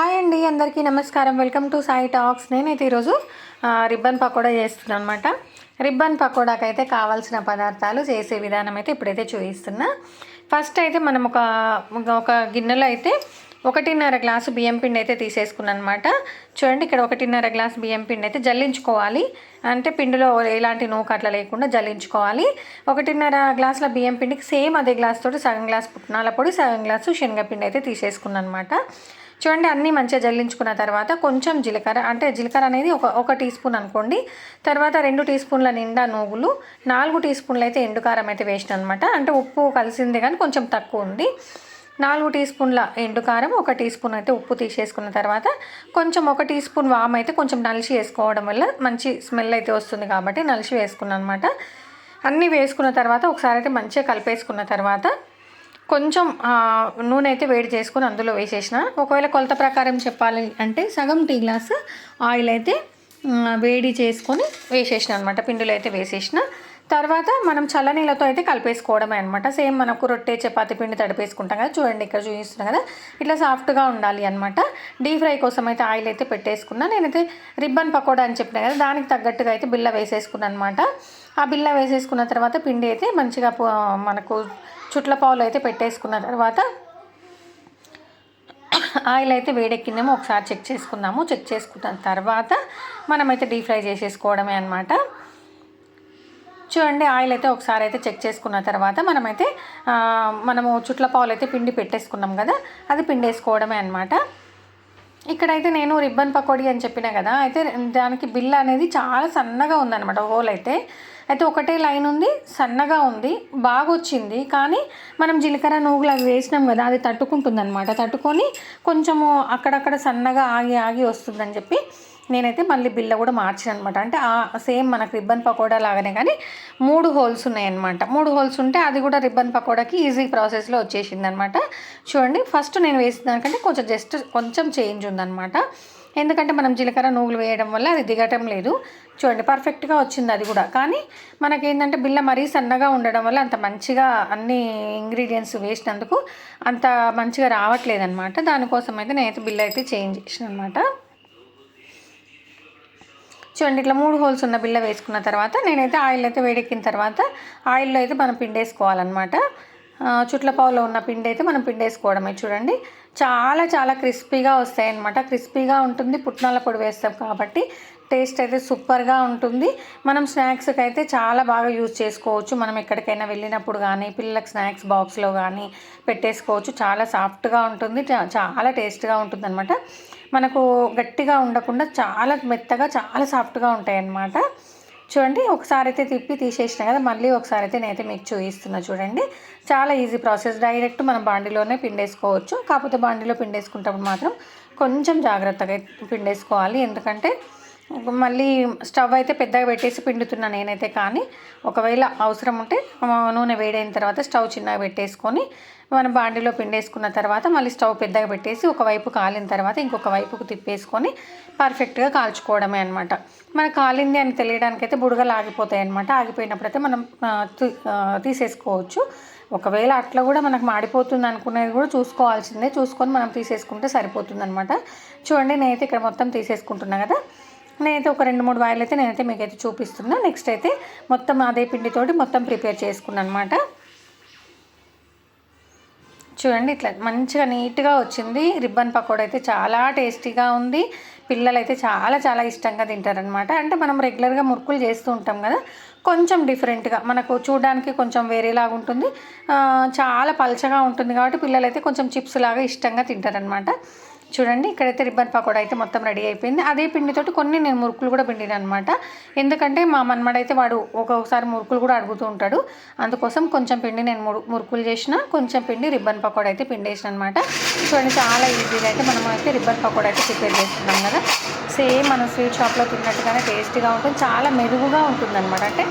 Hi అండి అందరికీ నమస్కారం. Welcome to Sai talks. నేనైతే ఈరోజు రిబ్బన్ పకోడా చేస్తున్నాను అనమాట రిబ్బన్ పకోడాకి అయితే కావాల్సిన పదార్థాలు చేసే విధానం అయితే ఇప్పుడైతే చూపిస్తున్నా. ఫస్ట్ అయితే మనం ఒక ఒక గిన్నెలో అయితే ఒకటిన్నర గ్లాసు బియ్యం పిండి అయితే తీసేసుకున్నాను అనమాట చూడండి ఇక్కడ ఒకటిన్నర గ్లాసు బియ్యం పిండి అయితే జల్లించుకోవాలి. అంటే పిండిలో ఎలాంటి నూక అట్లా లేకుండా జల్లించుకోవాలి. ఒకటిన్నర గ్లాసుల బియ్యం పిండికి సేమ్ అదే గ్లాస్ తోటి సగం గ్లాస్ పుట్నాల పొడి సగం గ్లాసు శనగపిండి అయితే తీసేసుకున్నాను అనమాట చూడండి అన్నీ మంచిగా జల్లించుకున్న తర్వాత కొంచెం జీలకర్ర అంటే జీలకర్ర అనేది ఒక ఒక టీ స్పూన్ అనుకోండి. తర్వాత రెండు టీ స్పూన్ల నిండా నువ్వులు నాలుగు టీ స్పూన్లు అయితే ఎండుకారం అయితే వేసిన అనమాట అంటే ఉప్పు కలిసిందే కానీ కొంచెం తక్కువ ఉంది. నాలుగు టీ స్పూన్ల ఎండుకారం ఒక టీ స్పూన్ అయితే ఉప్పు తీసేసుకున్న తర్వాత కొంచెం ఒక టీ స్పూన్ వామ్ అయితే కొంచెం నలిసి వేసుకోవడం వల్ల మంచి స్మెల్ అయితే వస్తుంది కాబట్టి నలిసి వేసుకున్నాను అనమాట అన్నీ వేసుకున్న తర్వాత ఒకసారి అయితే మంచిగా కలిపేసుకున్న తర్వాత కొంచెం నూనె అయితే వేడి చేసుకుని అందులో వేసేసిన. ఒకవేళ కొలత ప్రకారం చెప్పాలి అంటే సగం టీ గ్లాస్ ఆయిల్ అయితే వేడి చేసుకొని వేసేసిన అనమాట పిండిలో అయితే వేసేసిన. తర్వాత మనం చల్లనీళ్ళతో అయితే కలిపేసుకోవడమే అనమాట సేమ్ మనకు రొట్టె చపాతి పిండి తడిపేసుకుంటాం కదా. చూడండి ఇక్కడ చూపిస్తున్నాం కదా. ఇట్లా సాఫ్ట్గా ఉండాలి అనమాట డీప్ ఫ్రై కోసం అయితే ఆయిల్ అయితే పెట్టేసుకున్నా. నేనైతే రిబ్బన్ పకోడా అని చెప్పిన కదా దానికి తగ్గట్టుగా అయితే బిల్ల వేసేసుకున్నాను అనమాట ఆ బిల్ల వేసేసుకున్న తర్వాత పిండి అయితే మంచిగా మనకు చుట్ల పావులు అయితే పెట్టేసుకున్న తర్వాత ఆయిల్ అయితే వేడెక్కిందేమో ఒకసారి చెక్ చేసుకుందాము. చెక్ చేసుకున్న తర్వాత మనమైతే డీప్ ఫ్రై చేసేసుకోవడమే అనమాట చూడండి ఆయిల్ అయితే ఒకసారి అయితే చెక్ చేసుకున్న తర్వాత మనమైతే మనము చుట్ల పావులు అయితే పిండి పెట్టేసుకున్నాం కదా అది పిండేసుకోవడమే అనమాట ఇక్కడైతే నేను రిబ్బన్ పకోడీ అని చెప్పిన కదా అయితే దానికి బిల్ అనేది చాలా సన్నగా ఉందన్నమాట హోల్ అయితే. అయితే ఒకటే లైన్ ఉంది సన్నగా ఉంది బాగా వచ్చింది కానీ మనం జీలకర్ర నువ్వులు అవి వేసినాం కదా అది తట్టుకుంటుంది అనమాట తట్టుకొని కొంచెము అక్కడక్కడ సన్నగా ఆగి ఆగి వస్తుందని చెప్పి నేనైతే మళ్ళీ బిల్ల కూడా మార్చాను అనమాట అంటే ఆ సేమ్ మనకు రిబ్బన్ పకోడా లాగానే కానీ మూడు హోల్స్ ఉన్నాయన్నమాట. మూడు హోల్స్ ఉంటే అది కూడా రిబ్బన్ పకోడాకి ఈజీ ప్రాసెస్లో వచ్చేసింది అనమాట చూడండి ఫస్ట్ నేను వేసిన దానికంటే కొంచెం జస్ట్ కొంచెం చేంజ్ ఉందన్నమాట. ఎందుకంటే మనం జీలకర్ర నువ్వులు వేయడం వల్ల అది దిగటం లేదు. చూడండి పర్ఫెక్ట్గా వచ్చింది అది కూడా. కానీ మనకేంటంటే బిల్ల మరీ సన్నగా ఉండడం వల్ల అంత మంచిగా అన్ని ఇంగ్రీడియంట్స్ వేసినందుకు అంత మంచిగా రావట్లేదు అనమాట దానికోసం అయితే నేనైతే బిల్ల అయితే చేంజ్ చేసిన అనమాట చూడండి ఇట్లా మూడు హోల్స్ ఉన్న బిల్ల వేసుకున్న తర్వాత నేనైతే ఆయిల్ అయితే వేడెక్కిన తర్వాత ఆయిల్లో అయితే మనం పిండేసుకోవాలన్నమాట. చుట్లపావులో చుట్ల పావులో ఉన్న పిండి అయితే మనం పిండేసుకోవడమే చూడండి. చాలా చాలా క్రిస్పీగా వస్తాయి అన్నమాట క్రిస్పీగా ఉంటుంది పుట్నాల పొడి వేస్తాం కాబట్టి టేస్ట్ అయితే సూపర్గా ఉంటుంది. మనం స్నాక్స్కి అయితే చాలా బాగా యూజ్ చేసుకోవచ్చు. మనం ఎక్కడికైనా వెళ్ళినప్పుడు కానీ పిల్లలకు స్నాక్స్ బాక్స్లో కానీ పెట్టేసుకోవచ్చు. చాలా సాఫ్ట్గా ఉంటుంది చాలా టేస్ట్గా ఉంటుంది అనమాట మనకు గట్టిగా ఉండకుండా చాలా మెత్తగా చాలా సాఫ్ట్గా ఉంటాయి అన్నమాట చూడండి ఒకసారి అయితే తిప్పి తీసేసిన కదా మళ్ళీ ఒకసారి అయితే నేనైతే మీకు చూపిస్తున్నా చూడండి. చాలా ఈజీ ప్రాసెస్. డైరెక్ట్ మనం బాండిలోనే పిండేసుకోవచ్చు. కాకపోతే బాండిలో పిండేసుకుంటప్పుడు మాత్రం కొంచెం జాగ్రత్తగా పిండేసుకోవాలి. ఎందుకంటే మళ్ళీ స్టవ్ అయితే పెద్దగా పెట్టేసి పిండుతున్నా నేనైతే కానీ. ఒకవేళ అవసరం ఉంటే నూనె వేడైన తర్వాత స్టవ్ చిన్నగా పెట్టేసుకొని మనం బాండిలో పిండేసుకున్న తర్వాత మళ్ళీ స్టవ్ పెద్దగా పెట్టేసి ఒకవైపు కాలిన తర్వాత ఇంకొక వైపుకు తిప్పేసుకొని పర్ఫెక్ట్గా కాల్చుకోవడమే అనమాట మనకు కాలింది అని తెలియడానికైతే బుడగలు ఆగిపోతాయి అనమాట ఆగిపోయినప్పుడైతే మనం తీసేసుకోవచ్చు. ఒకవేళ అట్లా కూడా మనకు మాడిపోతుంది అనుకునేది కూడా చూసుకోవాల్సిందే. చూసుకొని మనం తీసేసుకుంటే సరిపోతుంది అనమాట చూడండి నేనైతే ఇక్కడ మొత్తం తీసేసుకుంటున్నా కదా. నేనైతే ఒక రెండు మూడు వాయిలు అయితే నేనైతే మీకైతే చూపిస్తున్నా. నెక్స్ట్ అయితే మొత్తం అదే పిండితోటి మొత్తం ప్రిపేర్ చేసుకున్నాను అనమాట చూడండి ఇట్లా మంచిగా నీట్గా వచ్చింది. రిబ్బన్ పకోడా అయితే చాలా టేస్టీగా ఉంది. పిల్లలు అయితే చాలా చాలా ఇష్టంగా తింటారనమాట. అంటే మనం రెగ్యులర్గా మురుకులు చేస్తూ ఉంటాం కదా కొంచెం డిఫరెంట్గా మనకు చూడడానికి కొంచెం వేరేలాగా ఉంటుంది. చాలా పల్చగా ఉంటుంది కాబట్టి పిల్లలు అయితే కొంచెం చిప్స్ లాగా ఇష్టంగా తింటారనమాట. చూడండి ఇక్కడైతే రిబ్బన్ పకోడా అయితే మొత్తం రెడీ అయిపోయింది. అదే పిండితోటి కొన్ని నేను మురుకులు కూడా పిండిన అనమాట ఎందుకంటే మా మన్మడైతే వాడు ఒక్కొక్కసారి మురుకులు కూడా అడుగుతూ ఉంటాడు. అందుకోసం కొంచెం పిండి నేను మురుకులు చేసిన కొంచెం పిండి రిబ్బన్ పకోడా అయితే పిండేసిన అనమాట చూడండి చాలా ఈజీగా అయితే మనం అయితే రిబ్బన్ పకోడా అయితే ప్రిపేర్ చేస్తున్నాం కదా. సేమ్ మనం స్వీట్ షాప్లో తిన్నట్టుగానే టేస్టీగా ఉంటుంది. చాలా మెరుగుగా ఉంటుంది అనమాట అంటే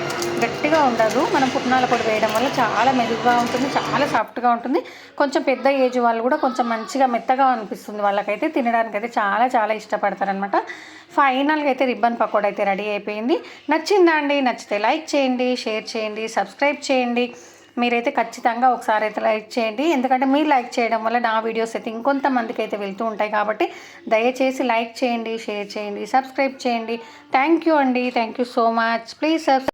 గట్టిగా ఉండదు. మనం పుట్నాల పొడి వేయడం వల్ల చాలా మెరుగుగా ఉంటుంది. చాలా సాఫ్ట్గా ఉంటుంది. కొంచెం పెద్ద ఏజ్ వాళ్ళు కూడా కొంచెం మంచిగా మెత్తగా అనిపిస్తుంది. వాళ్ళకైతే తినడానికైతే చాలా చాలా ఇష్టపడతారనమాట ఫైనల్గా అయితే రిబ్బన్ పకోడా అయితే రెడీ అయిపోయింది. నచ్చిందా అండి? నచ్చితే లైక్ చేయండి షేర్ చేయండి సబ్స్క్రైబ్ చేయండి. మీరైతే ఖచ్చితంగా ఒకసారి అయితే లైక్ చేయండి. ఎందుకంటే మీరు లైక్ చేయడం వల్ల నా వీడియోస్ అయితే ఇంకొంతమందికి అయితే వెళ్తూ ఉంటాయి కాబట్టి దయచేసి లైక్ చేయండి షేర్ చేయండి సబ్స్క్రైబ్ చేయండి. థ్యాంక్ యూ అండి. Thank you so much. Please subscribe